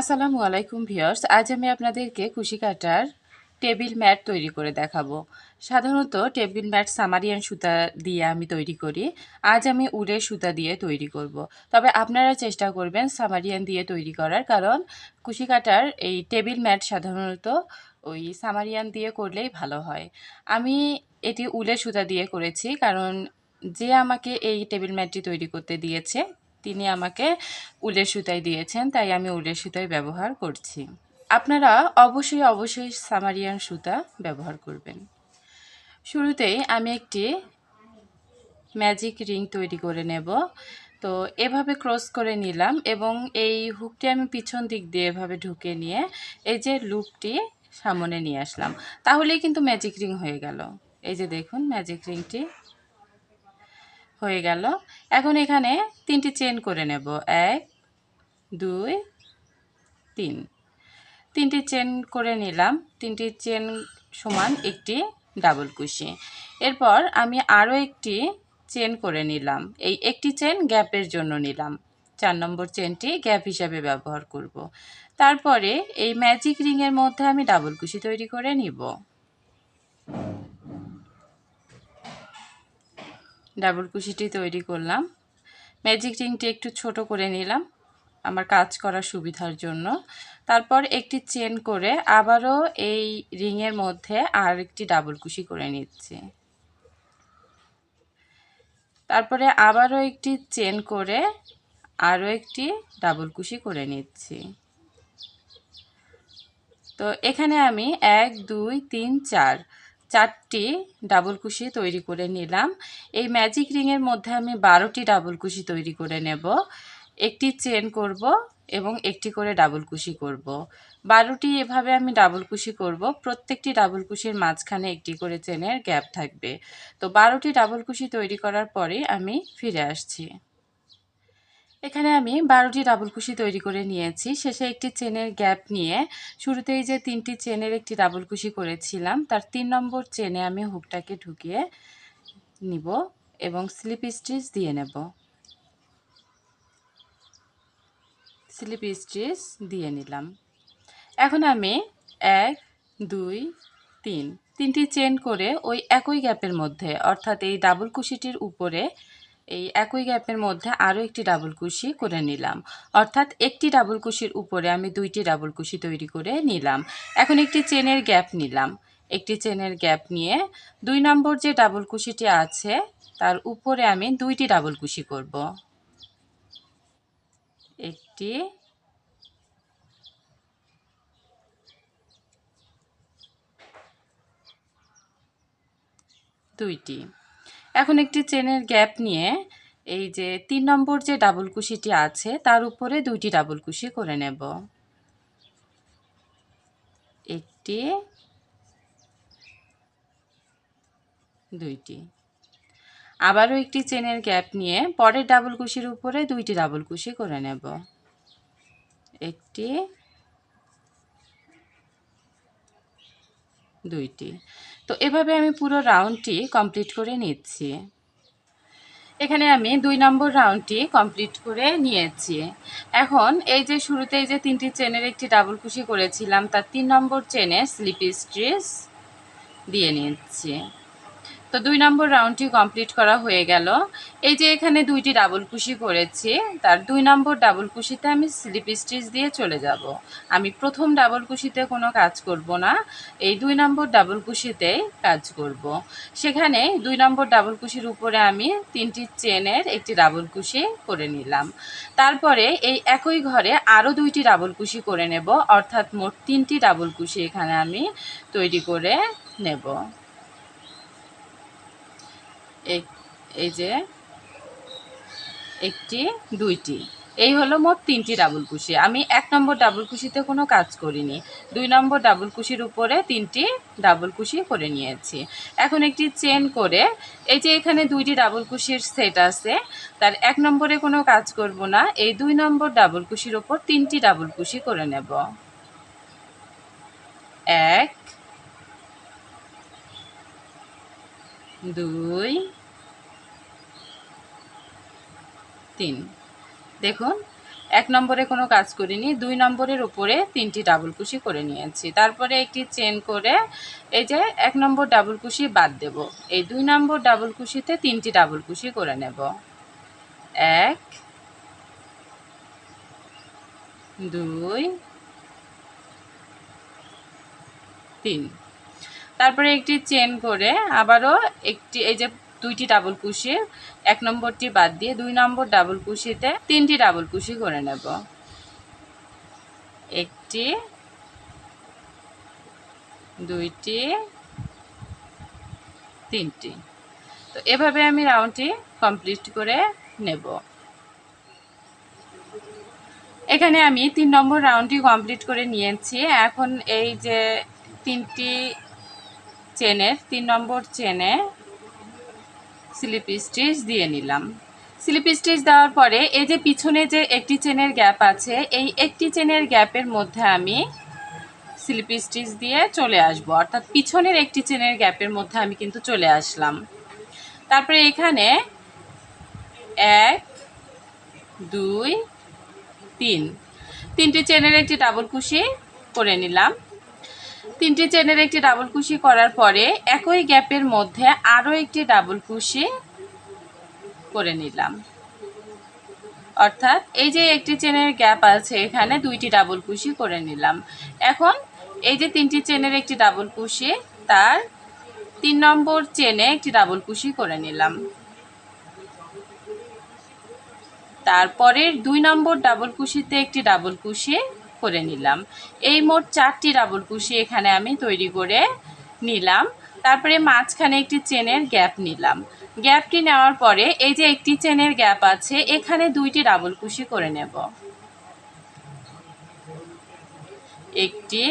আসসালামু আলাইকুম ভিউয়ার্স, আজ আমি আপনাদেরকে কুশি কাটার টেবিল ম্যাট তৈরি করে দেখাবো। সাধারণত টেবিল ম্যাট সামারিয়ান সুতা দিয়ে আমি তৈরি করি। আজ আমি উলের সুতা দিয়ে তৈরি করব। তবে আপনারা চেষ্টা করবেন সামারিয়ান দিয়ে তৈরি করার, কারণ কুশি কাটার এই টেবিল ম্যাট সাধারণত ওই সামারিয়ান দিয়ে করলেই ভালো হয়। আমি এটি উলের সুতা দিয়ে করেছি, কারণ যে আমাকে এই টেবিল ম্যাটটি তৈরি করতে দিয়েছে তিনি আমাকে উলের সুতাই দিয়েছেন, তাই আমি উলের সুতাই ব্যবহার করছি। আপনারা অবশ্যই অবশ্যই সামারিয়ান সুতা ব্যবহার করবেন। শুরুতেই আমি একটি ম্যাজিক রিং তৈরি করে নেব। তো এভাবে ক্রস করে নিলাম এবং এই হুকটি আমি পিছন দিক দিয়ে এভাবে ঢুকে নিয়ে এই যে লুপটি সামনে নিয়ে আসলাম। তাহলেই কিন্তু ম্যাজিক রিং হয়ে গেল। এই যে দেখুন, ম্যাজিক রিংটি হয়ে গেল। এখন এখানে তিনটি চেন করে নেব। এক, দুই, তিন। তিনটি চেন করে নিলাম। তিনটি চেন সমান একটি ডাবল কুশি। এরপর আমি আরও একটি চেন করে নিলাম। এই একটি চেন গ্যাপের জন্য নিলাম। চার নম্বর চেনটি গ্যাপ হিসাবে ব্যবহার করব। তারপরে এই ম্যাজিক রিংয়ের মধ্যে আমি ডাবল কুশি তৈরি করে নিব। ডাবল কুশিটি তৈরি করলাম। ম্যাজিক রিংটি একটু ছোট করে নিলাম আমার কাজ করার সুবিধার জন্য। তারপর একটি চেন করে আবারও এই রিংয়ের মধ্যে আর একটি ডাবল কুশি করে নিচ্ছি। তারপরে আবারও একটি চেন করে আরও একটি ডাবল কুশি করে নিচ্ছি। তো এখানে আমি এক, দুই, তিন, চার চারটি ডাবল কুশি তৈরি করে নিলাম। এই ম্যাজিক রিংয়ের মধ্যে আমি বারোটি ডাবল কুশি তৈরি করে নেব। একটি চেন করব এবং একটি করে ডাবল কুশি করব। বারোটি এভাবে আমি ডাবল কুশি করব। প্রত্যেকটি ডাবল কুশির মাঝখানে একটি করে চেনের গ্যাপ থাকবে। তো বারোটি ডাবল কুশি তৈরি করার পরে আমি ফিরে আসছি। এখানে আমি বারোটি ডাবল কুশি তৈরি করে নিয়েছি। শেষে একটি চেনের গ্যাপ নিয়ে শুরুতেই যে তিনটি চেনের একটি ডাবল কুশি করেছিলাম, তার তিন নম্বর চেনে আমি হুকটাকে ঢুকিয়ে নিব এবং স্লিপ স্টিচ দিয়ে নেব। স্লিপ স্টিচ দিয়ে নিলাম। এখন আমি এক, দুই, তিন, তিনটি চেন করে ওই একই গ্যাপের মধ্যে, অর্থাৎ এই ডাবল কুশিটির উপরে এই একই গ্যাপের মধ্যে আরও একটি ডাবল কুশি করে নিলাম। অর্থাৎ একটি ডাবল কুশির উপরে আমি দুইটি ডাবল কুশি তৈরি করে নিলাম। এখন একটি চেনের গ্যাপ নিলাম। একটি চেনের গ্যাপ নিয়ে দুই নম্বর যে ডাবল কুশিটি আছে, তার উপরে আমি দুইটি ডাবল কুশি করব। একটি দুইটি। এখন একটি চেনের গ্যাপ নিয়ে এই যে তিন নম্বর যে ডাবল কুশিটি আছে, তার উপরে দুইটি ডাবল কুশি করে নেব। একটি, দুইটি। আবারও একটি চেনের গ্যাপ নিয়ে পরের ডাবল কুশির উপরে দুইটি ডাবল কুশি করে নেব। একটি দুইটি। তো এভাবে আমি পুরো রাউন্ডটি কমপ্লিট করে নিচ্ছি। এখানে আমি দুই নম্বর রাউন্ডটি কমপ্লিট করে নিয়েছি। এখন এই যে শুরুতে এই যে তিনটি চেনের একটি ডাবল কুশি করেছিলাম, তার তিন নম্বর চেনে স্লিপ স্ট্রিচ দিয়ে নিচ্ছি। তো দুই নম্বর রাউন্ডটি কমপ্লিট করা হয়ে গেল। এই যে এখানে দুইটি ডাবল কুশি করেছি, তার দুই নম্বর ডাবল কুশিতে আমি স্লিপ স্টিচ দিয়ে চলে যাব। আমি প্রথম ডাবল কুশিতে কোনো কাজ করব না, এই দুই নম্বর ডাবল কুশিতেই কাজ করব। সেখানে দুই নম্বর ডাবল কুশির উপরে আমি তিনটি চেনের একটি ডাবল কুশি করে নিলাম। তারপরে এই একই ঘরে আরও দুইটি ডাবল কুশি করে নেব, অর্থাৎ মোট তিনটি ডাবল কুশি এখানে আমি তৈরি করে নেব। এই যে একটি, দুইটি। এই হলো মোট তিনটি ডাবল কুশি। আমি এক নম্বর ডাবল কুশিতে কোনো কাজ করিনি। দুই নম্বর ডাবল কুশির উপরে তিনটি ডাবল কুশি করে নিয়েছি। এখন একটি চেন করে, এই যে এখানে দুইটি ডাবল কুশির সেট আছে, তার এক নম্বরে কোনো কাজ করব না। এই দুই নম্বর ডাবল কুশির ওপর তিনটি ডাবল কুশি করে নেব। এক দুই, তিন। দেখুন, এক নম্বরে কোনো কাজ করিনি, দুই নম্বরের উপরে তিনটি ডাবল কুশি করে নিয়েছি। তারপরে একটি চেন করে এই যে এক নম্বর ডাবল কুশি বাদ দেব। এই দুই নম্বর ডাবল কুশিতে তিনটি ডাবল কুশি করে নেব। এক, দুই, তিন। তারপরে একটি চেন করে আবারও একটি, এই যে দুইটি ডাবল কুশি, এক নম্বরটি বাদ দিয়ে দুই নম্বর ডাবল কুশিতে তিনটি ডাবল কুশি করে নেব। একটি, দুইটি, তিনটি। তো এভাবে আমি রাউন্ডটি কমপ্লিট করে নেব। এখানে আমি তিন নম্বর রাউন্ডটি কমপ্লিট করে নিয়েছি। এখন এই যে তিনটি চেনের তিন নম্বর চেনে স্লিপ স্টিচ দিয়ে নিলাম। স্লিপ স্টিচ দেওয়ার পরে এই যে পিছনে যে একটি চেনের গ্যাপ আছে, এই একটি চেনের গ্যাপের মধ্যে আমি স্লিপ স্টিচ দিয়ে চলে আসব। অর্থাৎ পিছনের একটি চেনের গ্যাপের মধ্যে আমি কিন্তু চলে আসলাম। তারপরে এখানে এক, দুই, তিন। তিনটি চেনের একটি ডাবল কুশি করে নিলাম। তিনটি চেনের একটি ডাবল কুশি করার পরে একই গ্যাপের মধ্যে আরও একটি ডাবল কুশি করে নিলাম। অর্থাৎ এই যে একটি চেনের গ্যাপ আছে এখানে দুইটি ডাবল কুশি করে নিলাম। এখন এই যে তিনটি চেনের একটি ডাবল কুশি, তার তিন নম্বর চেনে একটি ডাবল কুশি করে নিলাম। তারপরের দুই নম্বর ডাবল কুশিতে একটি ডাবল কুশি করে নিলাম। এই মোট চারটি ডাবল কুশি এখানে আমি তৈরি করে নিলাম। তারপরে মাঝখানে একটি চেনের গ্যাপ নিলাম। গ্যাপটি নেওয়ার পরে এই যে একটি চেনের গ্যাপ আছে, এখানে দুইটি ডাবল কুশি করে নেব। একটি,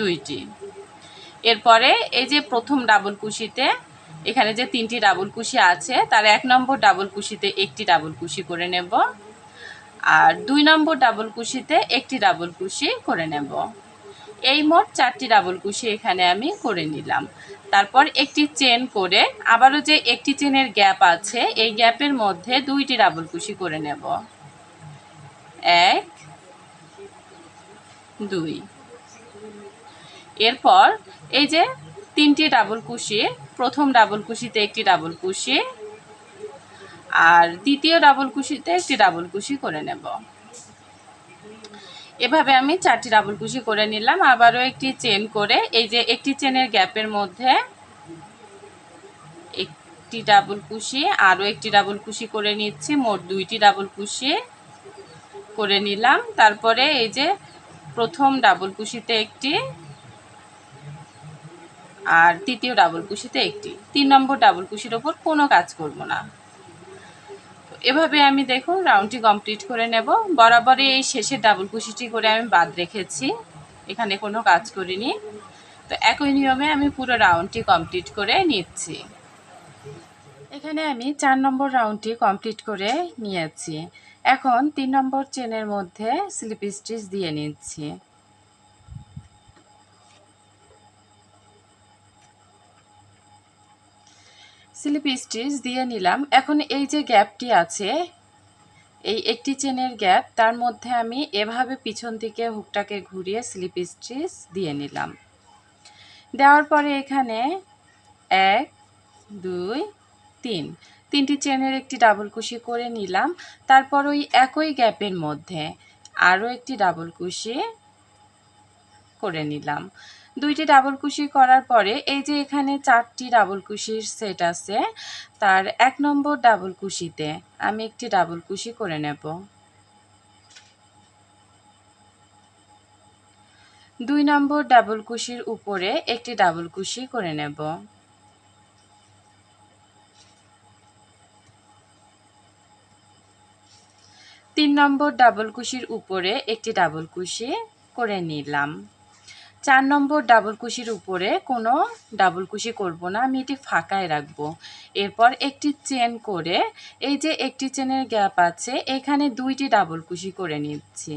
দুইটি। এরপরে এই যে প্রথম ডাবল কুশিতে, এখানে যে তিনটি ডাবল কুশি আছে, তার এক নম্বর ডাবল কুশিতে একটি ডাবল কুশি করে নেব। আর দুই নম্বর ডাবল কুশিতে একটি ডাবল কুশি করে নেব। এই মোট চারটি ডাবল কুশি এখানে আমি করে নিলাম। তারপর একটি চেন করে আবারও যে একটি চেনের গ্যাপ আছে, এই গ্যাপের মধ্যে দুইটি ডাবল কুশি করে নেব। এক, দুই। এরপর এই যে তিনটি ডাবল কুশি, প্রথম ডাবল কুশিতে একটি ডাবল কুশি আর দ্বিতীয় ডাবল কুশিতে একটি ডাবল কুশি করে নেব। এভাবে আমি চারটি ডাবল কুশি করে নিলাম। আবারও একটি চেন করে, এই যে একটি চেনের গ্যাপের মধ্যে একটি ডাবল কুশি, আরও একটি ডাবল কুশি করে নিচ্ছি, মোট দুইটি ডাবল কুশি করে নিলাম। তারপরে এই যে প্রথম ডাবল কুশিতে একটি আর তৃতীয় ডাবল কুশিতে একটি। তিন নম্বর ডাবল কুশির ওপর কোনো কাজ করব না। এভাবে আমি দেখুন রাউন্ডটি কমপ্লিট করে নেব। বরাবরই এই শেষের ডাবল কুশিটি করে আমি বাদ রেখেছি। এখানে কোনো কাজ করিনি। তো একই নিয়মে আমি পুরো রাউন্ডটি কমপ্লিট করে নিচ্ছি। এখানে আমি চার নম্বর রাউন্ডটি কমপ্লিট করে নিয়েছি। এখন তিন নম্বর চেনের মধ্যে স্লিপ স্টিচ দিয়ে নিচ্ছি। স্লিপ স্টিচ দিয়ে নিলাম। এখন এই যে গ্যাপটি আছে, এই একটি চেনের গ্যাপ, তার মধ্যে আমি এভাবে পিছন থেকে হুকটাকে ঘুরিয়ে স্লিপ স্টিচ দিয়ে নিলাম। দেওয়ার পরে এখানে এক, দুই, তিন। তিনটি চেনের একটি ডাবল কুশি করে নিলাম। তারপর ওই একই গ্যাপের মধ্যে আরও একটি ডাবল কুশি করে নিলাম। দুইটি ডাবল কুশি করার পরে এই যে এখানে চারটি ডাবল কুশির সেট আছে, তার এক নম্বর ডাবল কুশিতে আমি একটি ডাবল কুশি করে নেব। দুই নম্বর ডাবল কুশির উপরে একটি ডাবল কুশি করে নেব। তিন নম্বর ডাবল কুশির উপরে একটি ডাবল কুশি করে নিলাম। চার নম্বর ডাবল কুশির উপরে কোনো ডাবল কুশি করব না, আমি এটি ফাঁকায় রাখব। এরপর একটি চেন করে, এই যে একটি চেনের গ্যাপ আছে, এখানে দুইটি ডাবল কুশি করে নিচ্ছি।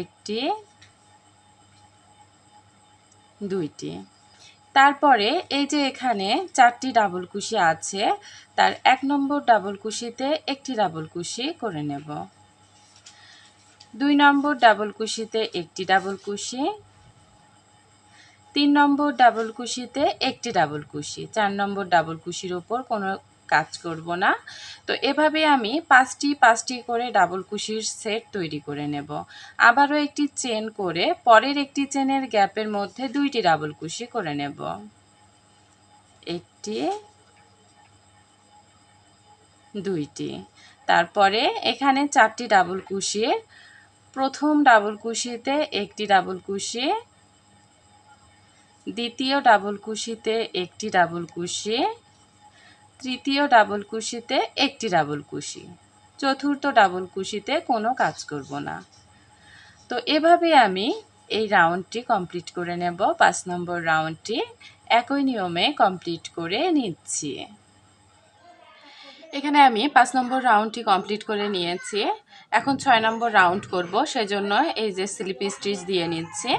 একটি, দুইটি। তারপরে এই যে এখানে চারটি ডাবল কুশি আছে, তার এক নম্বর ডাবল কুশিতে একটি ডাবল কুশি করে নেব। দুই নম্বর ডাবল কুশিতে একটি ডাবল কুশি তিন নম্বর ডাবল কুশিতে একটি ডাবল কুশি। চার নম্বর ডাবল কুশির ওপর কোনো কাজ করব না। তো এভাবে আমি পাঁচটি পাঁচটি করে ডাবল কুশির সেট তৈরি করে নেব। আবারও একটি চেন করে পরের একটি চেনের গ্যাপের মধ্যে দুইটি ডাবল কুশি করে নেব। একটি, দুইটি। তারপরে এখানে চারটি ডাবল কুশি প্রথম ডাবল কুশিতে একটি ডাবল কুশি দ্বিতীয় ডাবল কুশিতে একটি ডাবল কুশি, তৃতীয় ডাবল কুশিতে একটি ডাবল কুশি, চতুর্থ ডাবল কুশিতে কোনো কাজ করব না। তো এভাবে আমি এই রাউন্ডটি কমপ্লিট করে নেব। পাঁচ নম্বর রাউন্ডটি একই নিয়মে কমপ্লিট করে নিচ্ছি। এখানে আমি পাঁচ নম্বর রাউন্ডটি কমপ্লিট করে নিয়েছি। এখন ছয় নম্বর রাউন্ড করব, সেজন্য এই যে স্লিপ স্টিচ দিয়ে নিচ্ছি।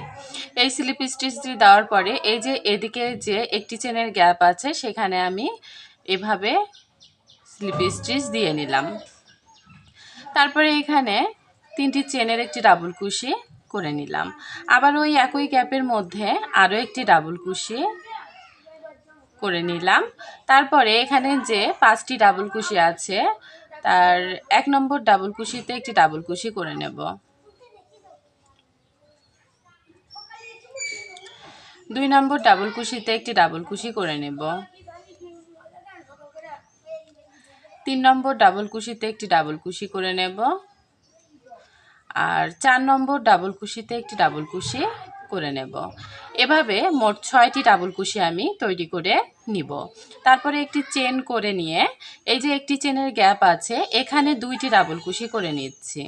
এই স্লিপ স্টিচ দিয়ে দেওয়ার পরে এই যে এদিকে যে একটি চেনের গ্যাপ আছে, সেখানে আমি এভাবে স্লিপ স্টিচ দিয়ে নিলাম। তারপরে এখানে তিনটি চেনের একটি ডাবল কুশি করে নিলাম। আবার ওই একই গ্যাপের মধ্যে আরও একটি ডাবল কুশি করে নিলাম। তারপরে এখানে যে পাঁচটি ডাবল কুশি আছে, তার এক নম্বর ডাবল কুশিতে একটি ডাবল কুশি করে নেব। দুই নম্বর ডাবল কুশিতে একটি ডাবল কুশি করে নেব। তিন নম্বর ডাবল কুশিতে একটি ডাবল কুশি করে নেব। আর চার নম্বর ডাবল কুশিতে একটি ডাবল কুশি করে নেব। এভাবে মোট ছয়টি ডাবল কুশি আমি তৈরি করে নিব। তারপরে একটি চেন করে নিয়ে, এই যে একটি চেনের গ্যাপ আছে, এখানে দুইটি ডাবল কুশি করে নিচ্ছি।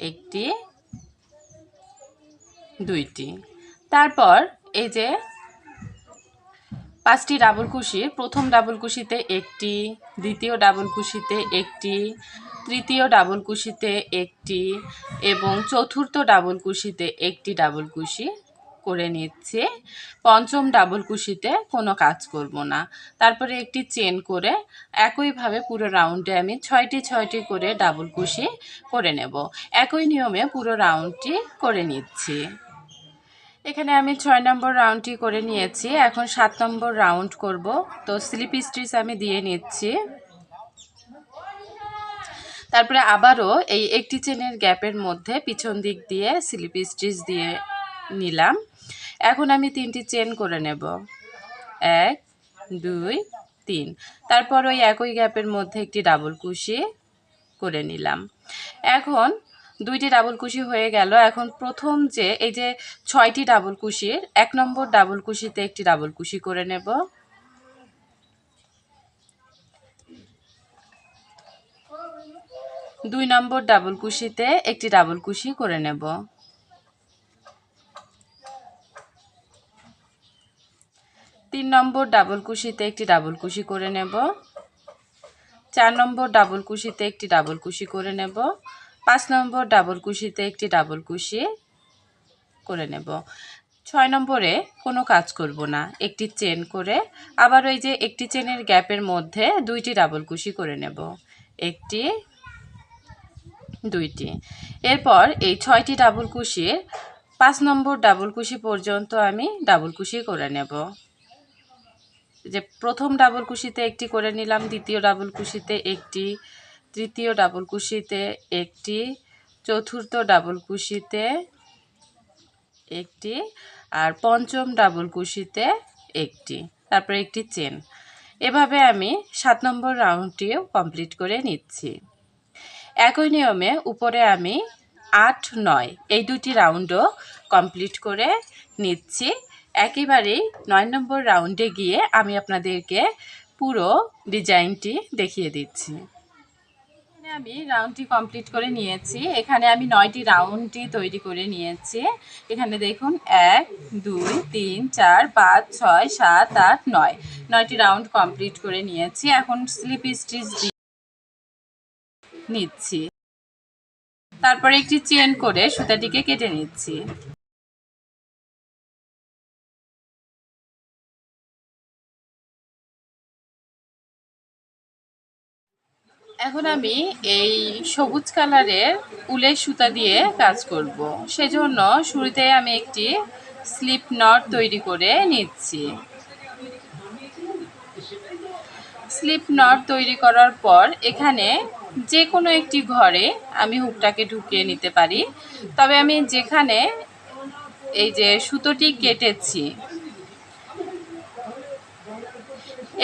একটি, দুইটি। তারপর এই যে পাঁচটি ডাবল কুশি, প্রথম ডাবল কুশিতে একটি, দ্বিতীয় ডাবল কুশিতে একটি, তৃতীয় ডাবল কুশিতে একটি এবং চতুর্থ ডাবল কুশিতে একটি ডাবল কুশি করে নিচ্ছে। পঞ্চম ডাবল কুশিতে কোনো কাজ করব না। তারপরে একটি চেন করে একইভাবে পুরো রাউন্ডে আমি ছয়টি ছয়টি করে ডাবল কুশি করে নেব। একই নিয়মে পুরো রাউন্ডটি করে নিচ্ছি। এখানে আমি ছয় নম্বর রাউন্ডটি করে নিয়েছি। এখন সাত নম্বর রাউন্ড করব। তো স্লিপ স্টিচ আমি দিয়ে নিচ্ছি। তারপরে আবারও এই একটি চেনের গ্যাপের মধ্যে পিছন দিক দিয়ে স্লিপ স্টিচ দিয়ে নিলাম। এখন আমি তিনটি চেন করে নেব। এক, দুই, তিন। তারপর ওই একই গ্যাপের মধ্যে একটি ডাবল কুশি করে নিলাম। এখন দুইটি ডাবল কুশি হয়ে গেল। এখন প্রথম যে, এই যে ছয়টি ডাবল কুশির, এক নম্বর ডাবল কুশিতে একটি ডাবল কুশি করে নেব। দুই নম্বর ডাবল কুশিতে একটি ডাবল কুশি করে নেব। তিন নম্বর ডাবল কুশিতে একটি ডাবল কুশি করে নেব। চার নম্বর ডাবল কুশিতে একটি ডাবল কুশি করে নেব। পাঁচ নম্বর ডাবল কুশিতে একটি ডাবল কুশি করে নেব। ছয় নম্বরে কোনো কাজ করব না। একটি চেন করে আবার ওই যে একটি চেনের গ্যাপের মধ্যে দুইটি ডাবল কুশি করে নেব। একটি, দুইটি। এরপর এই ছয়টি ডাবল কুশির পাঁচ নম্বর ডাবল কুশি পর্যন্ত আমি ডাবল কুশি করে নেব। যে প্রথম ডাবল কুশিতে একটি করে নিলাম, দ্বিতীয় ডাবল কুশিতে একটি তৃতীয় ডাবল কুশিতে একটি, চতুর্থ ডাবল কুশিতে একটি, আর পঞ্চম ডাবল কুশিতে একটি, তারপরে একটি চেন। এভাবে আমি সাত নম্বর রাউন্ডটিও কমপ্লিট করে নিচ্ছি। একই নিয়মে উপরে আমি আট, নয়, এই দুটি রাউন্ডও কমপ্লিট করে নিচ্ছি। একেবারেই নয় নম্বর রাউন্ডে গিয়ে আমি আপনাদেরকে পুরো ডিজাইনটি দেখিয়ে দিচ্ছি। আমি রাউন্ডটি কমপ্লিট করে নিয়েছি। এখানে আমি নয়টি রাউন্ডটি তৈরি করে নিয়েছি। এখানে দেখুন, এক, দুই, তিন, চার, পাঁচ, ছয়, সাত, আট, নয়। নয়টি রাউন্ড কমপ্লিট করে নিয়েছি। এখন স্লিপ স্টিচ নিচ্ছি। তারপরে একটি চেন করে সুতাটিকে কেটে নিচ্ছি। এখন আমি এই সবুজ কালারের উলের সুতা দিয়ে কাজ করব। সেজন্য শুরুতে আমি একটি স্লিপ নট তৈরি করে নিচ্ছি। স্লিপ নট তৈরি করার পর এখানে যে কোনো একটি ঘরে আমি হুকটাকে ঢুকিয়ে নিতে পারি। তবে আমি যেখানে এই যে সুতোটি কেটেছি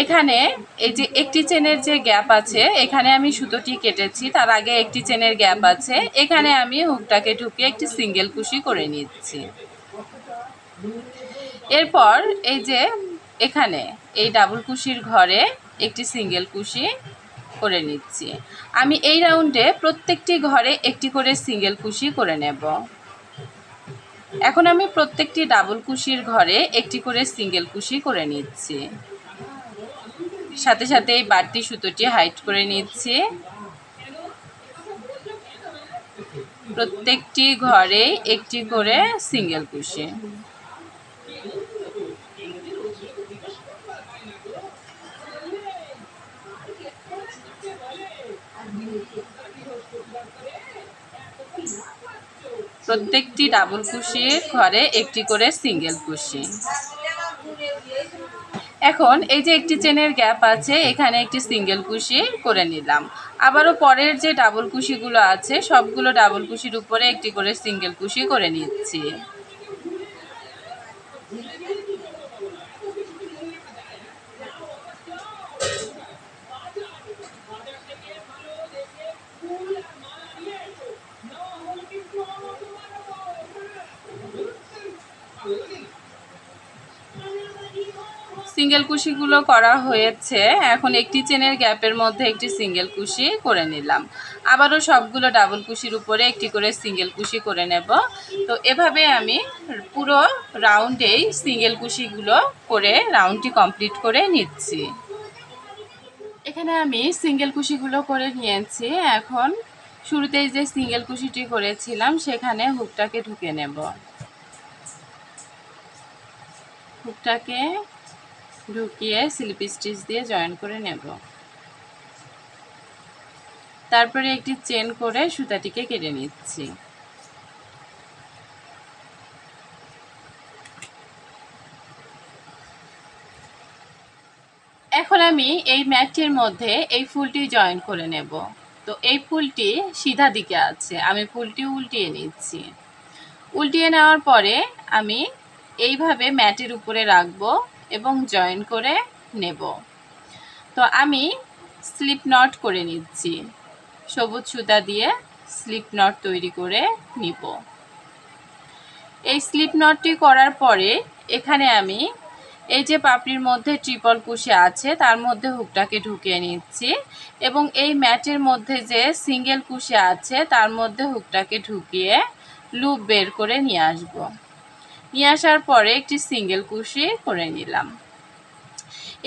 এখানে এই যে একটি চেনের যে গ্যাপ আছে, এখানে আমি সুতোটি কেটেছি, তার আগে একটি চেনের গ্যাপ আছে। এখানে আমি হুকটাকে ঢুকিয়ে একটি সিঙ্গেল কুশি করে নিচ্ছি। এরপর এই যে এখানে এই ডাবল কুশির ঘরে একটি সিঙ্গেল কুশি করে নিচ্ছি। আমি এই রাউন্ডে প্রত্যেকটি ঘরে একটি করে সিঙ্গেল কুশি করে নেব। এখন আমি প্রত্যেকটি ডাবল কুশির ঘরে একটি করে সিঙ্গেল কুশি করে নিচ্ছি। সাথে সাথে এই বাড়তি সুতোটি হাইট করে নিচ্ছি। প্রত্যেকটি ঘরে একটি করে সিঙ্গেল কুশি। প্রত্যেকটি ডাবল কুশির ঘরে একটি করে সিঙ্গেল কুশি। এখন এই যে একটি চেনের গ্যাপ আছে, এখানে একটি সিঙ্গেল কুশি করে নিলাম। আবারও পরের যে ডাবল কুশিগুলো আছে, সবগুলো ডাবল কুশির উপরে একটি করে সিঙ্গেল কুশি করে নিচ্ছি। সিঙ্গেল কুশিগুলো করা হয়েছে। এখন একটি চেনের গ্যাপের মধ্যে একটি সিঙ্গেল কুশি করে নিলাম। আবারও সবগুলো ডাবল কুশির উপরে একটি করে সিঙ্গেল কুশি করে নেব। তো এভাবে আমি পুরো রাউন্ডেই সিঙ্গেল কুশিগুলো করে রাউন্ডটি কমপ্লিট করে নিচ্ছি। এখানে আমি সিঙ্গেল কুশিগুলো করে নিয়েছি। এখন শুরুতেই যে সিঙ্গেল কুশিটি করেছিলাম, সেখানে হুকটাকে ঢুকে নেব। হুকটাকে ঢুকিয়ে স্লিপ স্টিচ দিয়ে জয়েন করে নেব। তারপরে একটি চেন করে সুতাটিকে কেটে নিচ্ছি। এখন আমি এই ম্যাটটির মধ্যে এই ফুলটি জয়েন করে নেব। তো এই ফুলটি সিধা দিকে আছে, আমি ফুলটি উল্টিয়ে নিচ্ছি। উল্টিয়ে নেওয়ার পরে আমি এইভাবে ম্যাটের উপরে রাখব। এবং জয়েন করে নেব। তো আমি স্লিপ নট করে নিচ্ছি। সবুজ সুতা দিয়ে স্লিপ নট তৈরি করে নিব। এই স্লিপ নটটি করার পরে এখানে আমি এই যে পাপড়ির মধ্যে ট্রিপল কুশি আছে, তার মধ্যে হুকটাকে ঢুকিয়ে নিচ্ছি এবং এই ম্যাটের মধ্যে যে সিঙ্গেল কুশি আছে, তার মধ্যে হুকটাকে ঢুকিয়ে লুপ বের করে নিয়ে আসব। নিয়ে আসার পরে একটি সিঙ্গেল কুশি করে নিলাম।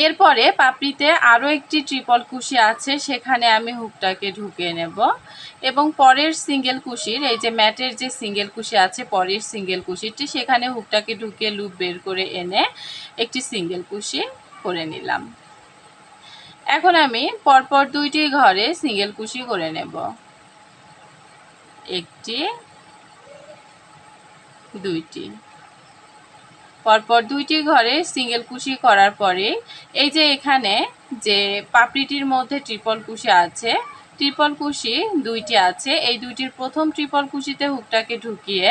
এরপরে পাপড়িতে আরও একটি ট্রিপল কুশি আছে, সেখানে আমি হুকটাকে ঢুকিয়ে নেব এবং পরের সিঙ্গেল কুশির, এই যে ম্যাটের যে সিঙ্গেল কুশি আছে, পরের সিঙ্গেল কুশিটি, সেখানে হুকটাকে ঢুকিয়ে লুপ বের করে এনে একটি সিঙ্গেল কুশি করে নিলাম। এখন আমি পরপর দুইটি ঘরে সিঙ্গেল কুশি করে নেব। একটি, দুইটি। পরপর দুইটি ঘরে সিঙ্গেল কুশি করার পরে, এই যে এখানে যে পাপড়িটির মধ্যে ট্রিপল কুশি আছে ট্রিপল কুশি দুইটি আছে, এই দুইটির প্রথম ট্রিপল কুশিতে হুকটাকে ঢুকিয়ে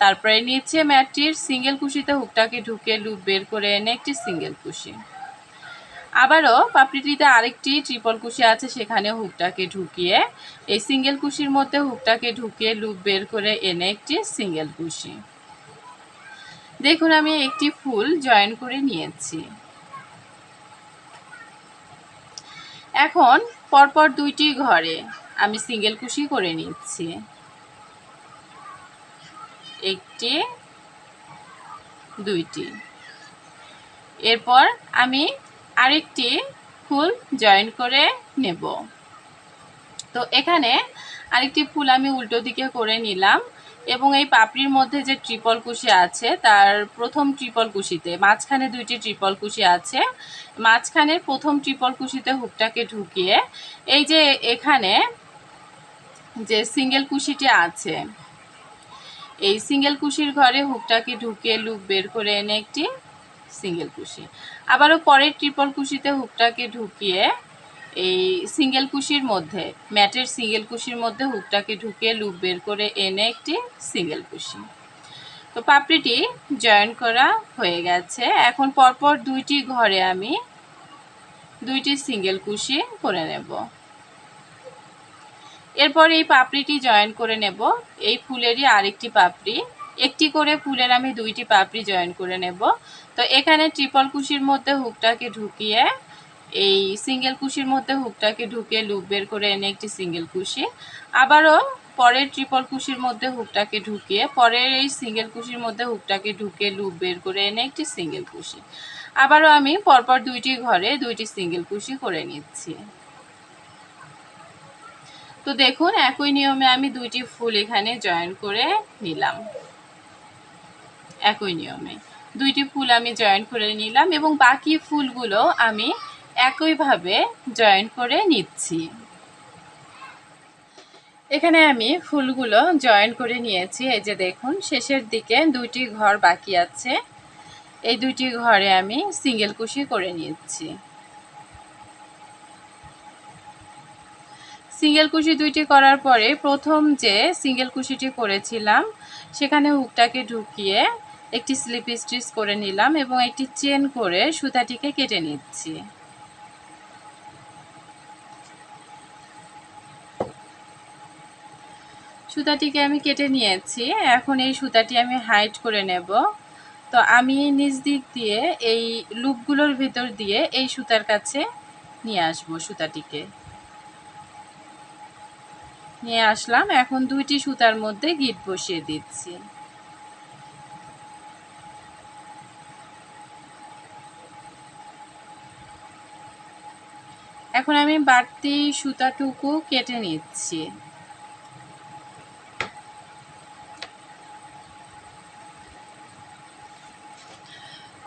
তারপরে নিচে ম্যাটটির সিঙ্গেল কুশিতে হুকটাকে ঢুকিয়ে লুপ বের করে এনে একটি সিঙ্গেল কুশি। আবারও পাপড়িটিতে আরেকটি ট্রিপল কুশি আছে, সেখানে হুকটাকে ঢুকিয়ে এই সিঙ্গেল কুশির মধ্যে হুকটাকে ঢুকিয়ে লুপ বের করে এনে একটি সিঙ্গেল কুশি। দেখুন, আমি একটি ফুল জয়েন করে নিয়েছি। এখন পরপর দুইটি ঘরে আমি সিঙ্গেল কুশি করে নিচ্ছি। একটি, দুইটি। এরপর আমি আরেকটি ফুল জয়েন করে নেব। তো এখানে আরেকটি ফুল আমি উল্টো দিকে করে নিলাম। এবং এই পাপড়ির মধ্যে যে ট্রিপল কুশি আছে, তার প্রথম ট্রিপল কুশিতে, মাঝখানে দুইটি ট্রিপল কুশি আছে মাঝখানের প্রথম ট্রিপল কুশিতে হুকটাকে ঢুকিয়ে, এই যে এখানে যে সিঙ্গেল কুশিটি আছে, এই সিঙ্গেল কুশির ঘরে হুকটাকে ঢুকিয়ে লুপ বের করে এনে একটি সিঙ্গেল কুশি। আবারও পরের ট্রিপল কুশিতে হুকটাকে ঢুকিয়ে এই সিঙ্গেল কুশির মধ্যে, ম্যাটের সিঙ্গেল কুশির মধ্যে হুকটাকে ঢুকিয়ে লুপ বের করে এনে একটি সিঙ্গেল কুশি। তো পাপড়িটি জয়েন করা হয়ে গেছে। এখন পরপর দুইটি ঘরে আমি দুইটি সিঙ্গেল কুশি করে নেব। এরপর এই পাপড়িটি জয়েন করে নেব। এই ফুলেরই আরেকটি পাপড়ি। একটি করে ফুলের আমি দুইটি পাপড়ি জয়েন করে নেব। তো এখানে ট্রিপল কুশির মধ্যে হুকটাকে ঢুকিয়ে এই সিঙ্গেল কুশির মধ্যে হুকটাকে ঢুকিয়ে লুপ বের করে এনে একটি সিঙ্গেল কুশি। আবারও পরের ট্রিপল কুশির মধ্যে হুকটাকে ঢুকিয়ে, পরের এই সিঙ্গেল কুশির মধ্যে হুকটাকে ঢুকিয়ে লুপ বের করে এনে একটি সিঙ্গেল কুশি। আবারও আমি পরপর দুইটি ঘরে দুইটি সিঙ্গেল কুশি করে নিচ্ছি। তো দেখুন, একই নিয়মে আমি দুইটি ফুল এখানে জয়েন করে নিলাম। একই নিয়মে। দুইটি ফুল আমি জয়েন করে নিলাম এবং বাকি ফুলগুলো আমি একইভাবে জয়েন করে নিচ্ছি। এখানে আমি ফুলগুলো জয়েন করে নিয়েছি। এই যে দেখুন, শেষের দিকে দুইটি ঘর বাকি আছে। এই দুইটি ঘরে আমি সিঙ্গেল কুশি করে নিচ্ছি। সিঙ্গেল কুশি দুইটি করার পরে প্রথম যে সিঙ্গেল কুশিটি করেছিলাম, সেখানে হুকটাকে ঢুকিয়ে একটি স্লিপ স্টিচ করে নিলাম এবং একটি চেন করে সুতাটিকে কেটে নিচ্ছি। সুতাটিকে আমি কেটে নিয়েছি। এখন এই সুতাটি আমি হাইট করে নেব। তো আমি নিজ দিক দিয়ে এই লুপগুলোর ভিতর দিয়ে এই সুতার কাছে নিয়ে আসব সুতাটিকে। নিয়ে আসলাম। এখন দুইটি সুতার মধ্যে গিট বসিয়ে দিচ্ছি। এখন আমি বাড়তি সুতাটুকু কেটে নিচ্ছি।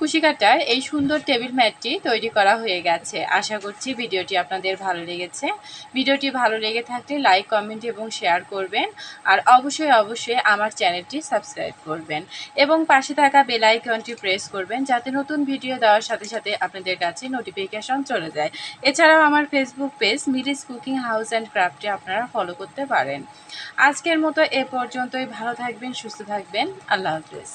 কুশিকাটার এই সুন্দর টেবিল ম্যাটটি তৈরি করা হয়ে গেছে। আশা করছি ভিডিওটি আপনাদের ভালো লেগেছে। ভিডিওটি ভালো লেগে থাকলে লাইক, কমেন্ট এবং শেয়ার করবেন আর অবশ্যই অবশ্যই আমার চ্যানেলটি সাবস্ক্রাইব করবেন এবং পাশে থাকা বেল আইকনটি প্রেস করবেন যাতে নতুন ভিডিও দেওয়ার সাথে সাথে আপনাদের কাছে নোটিফিকেশন চলে যায়। এছাড়াও আমার ফেসবুক পেজ মিরিস কুকিং হাউস অ্যান্ড ক্রাফটে আপনারা ফলো করতে পারেন। আজকের মতো এ পর্যন্তই। ভালো থাকবেন, সুস্থ থাকবেন। আল্লাহ হাফিজ।